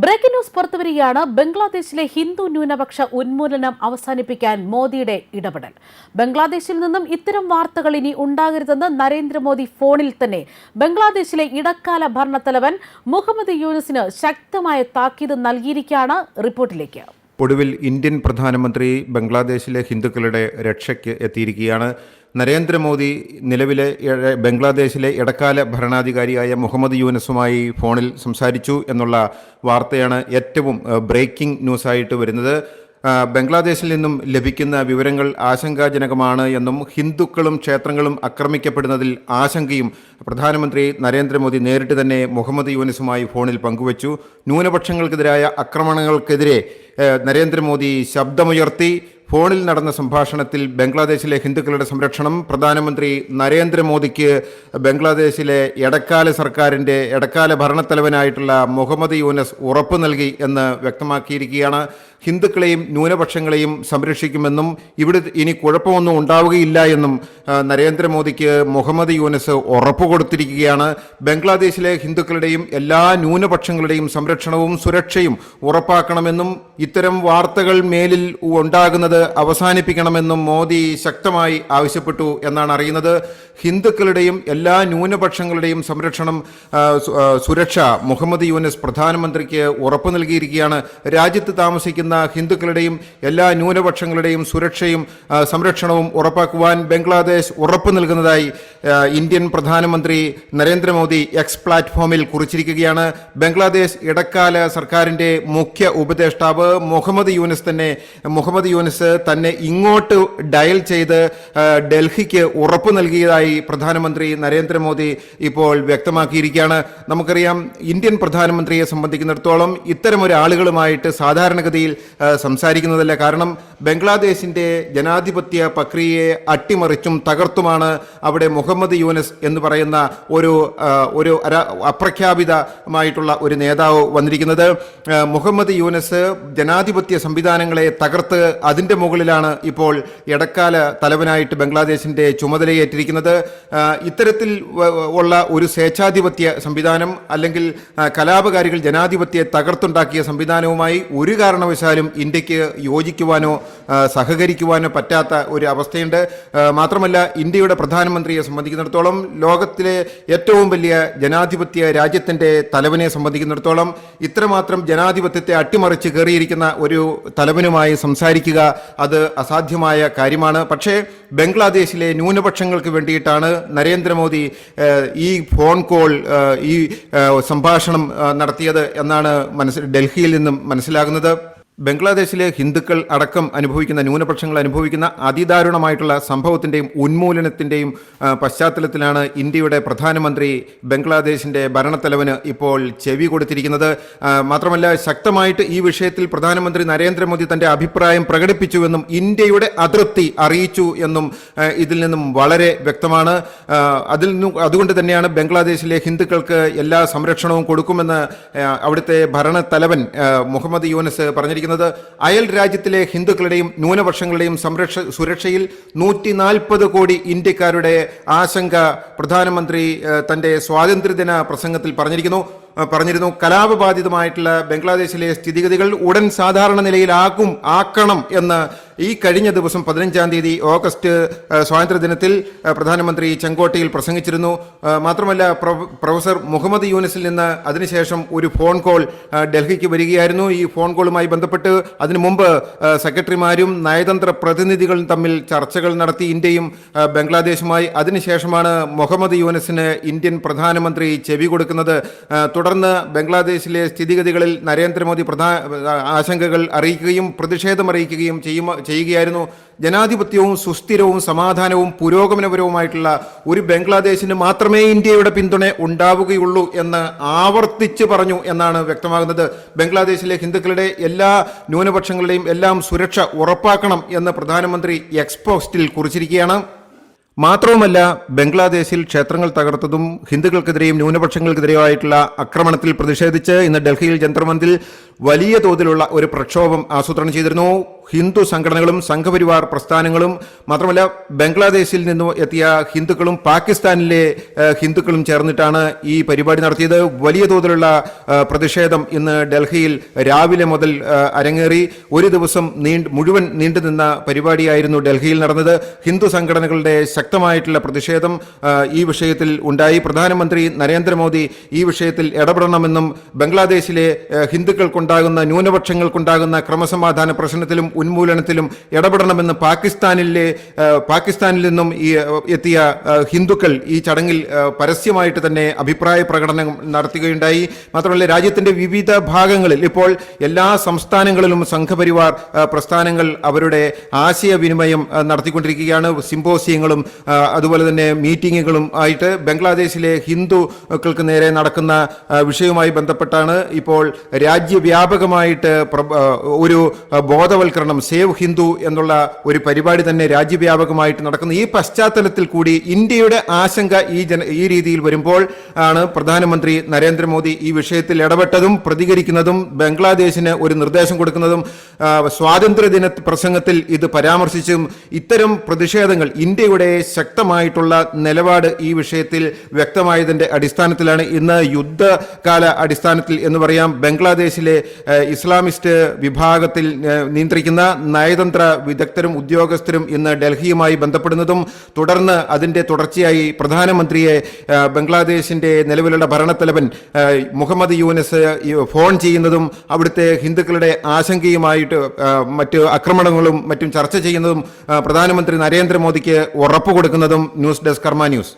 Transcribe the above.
Breaking news പുറത്തുവരികയാണ്. ബംഗ്ലാദേശിലെ ഹിന്ദു ന്യൂനപക്ഷ ഉന്മൂലനം അവസാനിപ്പിക്കാൻ മോദിയുടെ ഇടപെടൽ. ബംഗ്ലാദേശിൽ നിന്നും ഇത്തരം വാർത്തകൾ ഇനി ഉണ്ടാകരുതെന്ന് നരേന്ദ്രമോദി ഫോണിൽ തന്നെ. ബംഗ്ലാദേശിലെ ഇടക്കാല ഭരണത്തലവൻ മുഹമ്മദ് യൂനിസിന് ശക്തമായ താക്കീത് നൽകിയിരിക്കുകയാണ് റിപ്പോർട്ടിലേക്ക്. ഒടുവിൽ ഇന്ത്യൻ പ്രധാനമന്ത്രി ബംഗ്ലാദേശിലെ ഹിന്ദുക്കളുടെ രക്ഷയ്ക്ക് എത്തിയിരിക്കുകയാണ്. നരേന്ദ്രമോദി നിലവിലെ ബംഗ്ലാദേശിലെ ഇടക്കാല ഭരണാധികാരിയായ മുഹമ്മദ് യൂനസുമായി ഫോണിൽ സംസാരിച്ചു എന്നുള്ള വാർത്തയാണ് ഏറ്റവും ബ്രേക്കിംഗ് ന്യൂസായിട്ട് വരുന്നത്. ബംഗ്ലാദേശിൽ നിന്നും ലഭിക്കുന്ന വിവരങ്ങൾ ആശങ്കാജനകമാണ് എന്നും ഹിന്ദുക്കളും ക്ഷേത്രങ്ങളും ആക്രമിക്കപ്പെടുന്നതിൽ ആശങ്കയും പ്രധാനമന്ത്രി നരേന്ദ്രമോദി നേരിട്ട് തന്നെ മുഹമ്മദ് യൂനിസുമായി ഫോണിൽ പങ്കുവച്ചു. ന്യൂനപക്ഷങ്ങൾക്കെതിരായ ആക്രമണങ്ങൾക്കെതിരെ നരേന്ദ്രമോദി ശബ്ദമുയർത്തി ഫോണിൽ നടന്ന സംഭാഷണത്തിൽ ബംഗ്ലാദേശിലെ ഹിന്ദുക്കളുടെ സംരക്ഷണം പ്രധാനമന്ത്രി നരേന്ദ്രമോദിക്ക് ബംഗ്ലാദേശിലെ ഇടക്കാല സർക്കാരിന്റെ ഇടക്കാല ഭരണത്തലവനായിട്ടുള്ള മുഹമ്മദ് യൂനസ് ഉറപ്പ് നൽകി എന്ന് വ്യക്തമാക്കിയിരിക്കുകയാണ്. ഹിന്ദുക്കളെയും ന്യൂനപക്ഷങ്ങളെയും സംരക്ഷിക്കുമെന്നും ഇവിടെ ഇനി കുഴപ്പമൊന്നും ഉണ്ടാവുകയില്ല എന്നും നരേന്ദ്രമോദിക്ക് മുഹമ്മദ് യൂനസ് ഉറപ്പ് കൊടുത്തിരിക്കുകയാണ്. ബംഗ്ലാദേശിലെ ഹിന്ദുക്കളുടെയും എല്ലാ ന്യൂനപക്ഷങ്ങളുടെയും സംരക്ഷണവും സുരക്ഷയും ഉറപ്പാക്കണമെന്നും ഇത്തരം വാർത്തകൾ മേലിൽ ഉണ്ടാകുന്നത് അവസാനിപ്പിക്കണമെന്നും മോദി ശക്തമായി ആവശ്യപ്പെട്ടു എന്നാണ് അറിയുന്നത്. ഹിന്ദുക്കളുടെയും എല്ലാ ന്യൂനപക്ഷങ്ങളുടെയും സംരക്ഷണം സുരക്ഷ മുഹമ്മദ് യൂനസ് പ്രധാനമന്ത്രിക്ക് ഉറപ്പ് നൽകിയിരിക്കുകയാണ്. രാജ്യത്ത് താമസിക്കുന്ന ഹിന്ദുക്കളുടെയും എല്ലാ ന്യൂനപക്ഷങ്ങളുടെയും സുരക്ഷയും സംരക്ഷണവും ഉറപ്പാക്കുവാൻ ബംഗ്ലാദേശ് ഉറപ്പു നൽകുന്നതായി ഇന്ത്യൻ പ്രധാനമന്ത്രി നരേന്ദ്രമോദി എക്സ് പ്ലാറ്റ്ഫോമിൽ കുറിച്ചിരിക്കുകയാണ്. ബംഗ്ലാദേശ് ഇടക്കാല സർക്കാരിന്റെ മുഖ്യ ഉപദേഷ്ടാവ് മുഹമ്മദ് യൂനിസ് തന്നെ മുഹമ്മദ് യൂനിസ് തന്നെ ഇങ്ങോട്ട് ഡയൽ ചെയ്ത് ഡൽഹിക്ക് ഉറപ്പു നൽകിയതായി പ്രധാനമന്ത്രി നരേന്ദ്രമോദി ഇപ്പോൾ വ്യക്തമാക്കിയിരിക്കുകയാണ്. നമുക്കറിയാം ഇന്ത്യൻ പ്രധാനമന്ത്രിയെ സംബന്ധിക്കുന്നിടത്തോളം ഇത്തരമൊരാളുകളുമായിട്ട് സാധാരണഗതിയിൽ സംസാരിക്കുന്നതല്ല. കാരണം ബംഗ്ലാദേശിന്റെ ജനാധിപത്യ പ്രക്രിയയെ അട്ടിമറിച്ചും തകർത്തുമാണ് അവിടെ മുഹമ്മദ് യൂനസ് എന്ന് പറയുന്ന ഒരു ഒരു അപ്രഖ്യാപിതമായിട്ടുള്ള ഒരു നേതാവ് വന്നിരിക്കുന്നത്. മുഹമ്മദ് യൂനസ് ജനാധിപത്യ സംവിധാനങ്ങളെ തകർത്ത് അതിന്റെ മുകളിലാണ് ഇപ്പോൾ ഇടക്കാല തലവനായിട്ട് ബംഗ്ലാദേശിന്റെ ചുമതലയേറ്റിരിക്കുന്നത്. ഇത്തരത്തിൽ ഉള്ള ഒരു സ്വേച്ഛാധിപത്യ സംവിധാനം അല്ലെങ്കിൽ കലാപകാരികൾ ജനാധിപത്യത്തെ തകർത്തുണ്ടാക്കിയ സംവിധാനവുമായി ഒരു കാരണവശാലും ഇന്ത്യയ്ക്ക് യോജിക്കുവാനോ സഹകരിക്കുവാനോ പറ്റാത്ത ഒരു അവസ്ഥയുണ്ട്. മാത്രമല്ല ഇന്ത്യയുടെ പ്രധാനമന്ത്രിയെ സംബന്ധിക്കുന്നിടത്തോളം ലോകത്തിലെ ഏറ്റവും വലിയ ജനാധിപത്യ രാജ്യത്തിന്റെ തലവനെ സംബന്ധിക്കുന്നിടത്തോളം ഇത്രമാത്രം ജനാധിപത്യത്തെ അട്ടിമറിച്ച് കയറിയിരിക്കുന്ന ഒരു തലവനുമായി സംസാരിക്കുക അത് അസാധ്യമായ കാര്യമാണ്. പക്ഷേ ബംഗ്ലാദേശിലെ ന്യൂനപക്ഷങ്ങൾക്ക് വേണ്ടിയിട്ടാണ് നരേന്ദ്രമോദി ഈ ഫോൺ കോൾ ഈ സംഭാഷണം നടത്തിയത് എന്നാണ് മനസ്സിൽ ഡൽഹിയിൽ നിന്നും മനസ്സിലാകുന്നത്. ബംഗ്ലാദേശിലെ ഹിന്ദുക്കൾ അടക്കം അനുഭവിക്കുന്ന ന്യൂനപക്ഷങ്ങൾ അനുഭവിക്കുന്ന അതിദാരുണമായിട്ടുള്ള സംഭവത്തിന്റെയും ഉന്മൂലനത്തിന്റെയും പശ്ചാത്തലത്തിലാണ് ഇന്ത്യയുടെ പ്രധാനമന്ത്രി ബംഗ്ലാദേശിന്റെ ഭരണത്തലവന് ഇപ്പോൾ ചെവി കൊടുത്തിരിക്കുന്നത്. മാത്രമല്ല ശക്തമായിട്ട് ഈ വിഷയത്തിൽ പ്രധാനമന്ത്രി നരേന്ദ്രമോദി തന്റെ അഭിപ്രായം പ്രകടിപ്പിച്ചുവെന്നും ഇന്ത്യയുടെ അതൃപ്തി അറിയിച്ചു എന്നും ഇതിൽ നിന്നും വളരെ വ്യക്തമാണ്. അതിൽ അതുകൊണ്ട് തന്നെയാണ് ബംഗ്ലാദേശിലെ ഹിന്ദുക്കൾക്ക് എല്ലാ സംരക്ഷണവും കൊടുക്കുമെന്ന് അവിടുത്തെ ഭരണത്തലവൻ മുഹമ്മദ് യൂനസ് പറഞ്ഞിരിക്കുന്നത്. അയൽ രാജ്യത്തിലെ ഹിന്ദുക്കളുടെയും ന്യൂനപക്ഷങ്ങളുടെയും സംരക്ഷ സുരക്ഷയിൽ നൂറ്റി നാൽപ്പത് കോടി ഇന്ത്യക്കാരുടെ ആശങ്ക പ്രധാനമന്ത്രി തന്റെ സ്വാതന്ത്ര്യദിന പ്രസംഗത്തിൽ പറഞ്ഞിരിക്കുന്നു. പറഞ്ഞിരുന്നു കലാപബാധിതമായിട്ടുള്ള ബംഗ്ലാദേശിലെ സ്ഥിതിഗതികൾ ഉടൻ സാധാരണ നിലയിലാക്കും ആക്കണം എന്ന് ഈ കഴിഞ്ഞ ദിവസം പതിനഞ്ചാം തീയതി ഓഗസ്റ്റ് സ്വാതന്ത്ര്യദിനത്തിൽ പ്രധാനമന്ത്രി ചെങ്കോട്ടയിൽ പ്രസംഗിച്ചിരുന്നു. മാത്രമല്ല പ്രൊഫസർ മുഹമ്മദ് യൂനിസിൽ നിന്ന് അതിനുശേഷം ഒരു ഫോൺ കോൾ ഡൽഹിക്ക് വരികയായിരുന്നു. ഈ ഫോൺ കോളുമായി ബന്ധപ്പെട്ട് അതിനു മുമ്പ് സെക്രട്ടറിമാരും നയതന്ത്ര പ്രതിനിധികളും തമ്മിൽ ചർച്ചകൾ നടത്തി ഇന്ത്യയും ബംഗ്ലാദേശുമായി. അതിനുശേഷമാണ് മുഹമ്മദ് യൂനസിന് ഇന്ത്യൻ പ്രധാനമന്ത്രി ചെവി കൊടുക്കുന്നത്. തുടർന്ന് ബംഗ്ലാദേശിലെ സ്ഥിതിഗതികളിൽ നരേന്ദ്രമോദി പ്രധാന ആശങ്കകൾ അറിയിക്കുകയും പ്രതിഷേധം അറിയിക്കുകയും ചെയ്യുമ ചെയ്യുകയായിരുന്നു. ജനാധിപത്യവും സുസ്ഥിരവും സമാധാനവും പുരോഗമനപരവുമായിട്ടുള്ള ഒരു ബംഗ്ലാദേശിന് മാത്രമേ ഇന്ത്യയുടെ പിന്തുണ ഉണ്ടാവുകയുള്ളൂ എന്ന് ആവർത്തിച്ച് പറഞ്ഞു എന്നാണ് വ്യക്തമാകുന്നത്. ബംഗ്ലാദേശിലെ ഹിന്ദുക്കളുടെ എല്ലാ ന്യൂനപക്ഷങ്ങളുടെയും എല്ലാം സുരക്ഷ ഉറപ്പാക്കണം എന്ന് പ്രധാനമന്ത്രി എക്സ്പോസ്റ്റിൽ കുറിച്ചിരിക്കുകയാണ്. മാത്രവുമല്ല ബംഗ്ലാദേശിൽ ക്ഷേത്രങ്ങൾ തകർത്തതും ഹിന്ദുക്കൾക്കെതിരെയും ന്യൂനപക്ഷങ്ങൾക്കെതിരെയുമായിട്ടുള്ള ആക്രമണത്തിൽ പ്രതിഷേധിച്ച് ഇന്ന് ഡൽഹിയിൽ ജന്തർമന്ദിൽ വലിയ തോതിലുള്ള ഒരു പ്രക്ഷോഭം ആസൂത്രണം ചെയ്തിരുന്നു. ഹിന്ദു സംഘടനകളും സംഘപരിവാർ പ്രസ്ഥാനങ്ങളും മാത്രമല്ല ബംഗ്ലാദേശിൽ നിന്നും എത്തിയ ഹിന്ദുക്കളും പാകിസ്ഥാനിലെ ഹിന്ദുക്കളും ചേർന്നിട്ടാണ് ഈ പരിപാടി നടത്തിയത്. വലിയ തോതിലുള്ള പ്രതിഷേധം ഇന്ന് ഡൽഹിയിൽ രാവിലെ മുതൽ അരങ്ങേറി. ഒരു ദിവസം നീണ്ട് മുഴുവൻ നീണ്ടുനിന്ന പരിപാടിയായിരുന്നു ഡൽഹിയിൽ നടന്നത്. ഹിന്ദു സംഘടനകളുടെ ശക്തമായിട്ടുള്ള പ്രതിഷേധം ഈ വിഷയത്തിൽ ഉണ്ടായി. പ്രധാനമന്ത്രി നരേന്ദ്രമോദി ഈ വിഷയത്തിൽ ഇടപെടണമെന്നും ബംഗ്ലാദേശിലെ ഏഹ്, ഹിന്ദുക്കൾക്കുണ്ടാകുന്ന ന്യൂനപക്ഷങ്ങൾക്കുണ്ടാകുന്ന ക്രമസമാധാന പ്രശ്നത്തിലും ഉന്മൂലനത്തിലും ഇടപെടണമെന്ന് പാകിസ്ഥാനിലെ പാകിസ്ഥാനിൽ നിന്നും ഈ എത്തിയ ഹിന്ദുക്കൾ ഈ ചടങ്ങിൽ പരസ്യമായിട്ട് തന്നെ അഭിപ്രായ പ്രകടനം നടത്തുകയുണ്ടായി. മാത്രമല്ല രാജ്യത്തിന്റെ വിവിധ ഭാഗങ്ങളിൽ ഇപ്പോൾ എല്ലാ സംസ്ഥാനങ്ങളിലും സംഘപരിവാർ പ്രസ്ഥാനങ്ങൾ അവരുടെ ആശയവിനിമയം നടത്തിക്കൊണ്ടിരിക്കുകയാണ്. സിമ്പോസിയങ്ങളും അതുപോലെ തന്നെ മീറ്റിങ്ങുകളും ആയിട്ട് ബംഗ്ലാദേശിലെ ഹിന്ദുക്കൾക്ക് നേരെ നടക്കുന്ന വിഷയവുമായി ബന്ധപ്പെട്ടാണ് ഇപ്പോൾ രാജ്യവ്യാപകമായിട്ട് ഒരു ബോധവൽക്കരണം സേവ് ഹിന്ദു എന്നുള്ള ഒരു പരിപാടി തന്നെ രാജ്യവ്യാപകമായിട്ട് നടക്കുന്ന. ഈ പശ്ചാത്തലത്തിൽ കൂടി ഇന്ത്യയുടെ ആശങ്ക ഈ ജന ഈ രീതിയിൽ വരുമ്പോൾ ആണ് പ്രധാനമന്ത്രി നരേന്ദ്രമോദി ഈ വിഷയത്തിൽ ഇടപെട്ടതും പ്രതികരിക്കുന്നതും ബംഗ്ലാദേശിന് ഒരു നിർദ്ദേശം കൊടുക്കുന്നതും സ്വാതന്ത്ര്യദിന പ്രസംഗത്തിൽ ഇത് പരാമർശിച്ചും ഇത്തരം പ്രതിഷേധങ്ങൾ ഇന്ത്യയുടെ ശക്തമായിട്ടുള്ള നിലപാട് ഈ വിഷയത്തിൽ വ്യക്തമായതിന്റെ അടിസ്ഥാനത്തിലാണ്. ഇന്ന് യുദ്ധകാല അടിസ്ഥാനത്തിൽ എന്ന് പറയാം ബംഗ്ലാദേശിലെ ഇസ്ലാമിസ്റ്റ് വിഭാഗത്തിൽ നിയന്ത്രിക്കുന്ന നയതന്ത്ര വിദഗ്ധരും ഉദ്യോഗസ്ഥരും ഇന്ന് ഡൽഹിയുമായി ബന്ധപ്പെടുന്നതും തുടർന്ന് അതിന്റെ തുടർച്ചയായി പ്രധാനമന്ത്രിയെ ബംഗ്ലാദേശിന്റെ നിലവിലുള്ള ഭരണത്തലവൻ മുഹമ്മദ് യൂനസ് ഫോൺ ചെയ്യുന്നതും അവിടുത്തെ ഹിന്ദുക്കളുടെ ആശങ്കയുമായിട്ട് മറ്റ് ആക്രമണങ്ങളും മറ്റും ചർച്ച ചെയ്യുന്നതും പ്രധാനമന്ത്രി നരേന്ദ്രമോദിക്ക് ഉറപ്പ് കൊടുക്കുന്നതും ന്യൂസ് ഡെസ്ക് കർമ്മ ന്യൂസ്.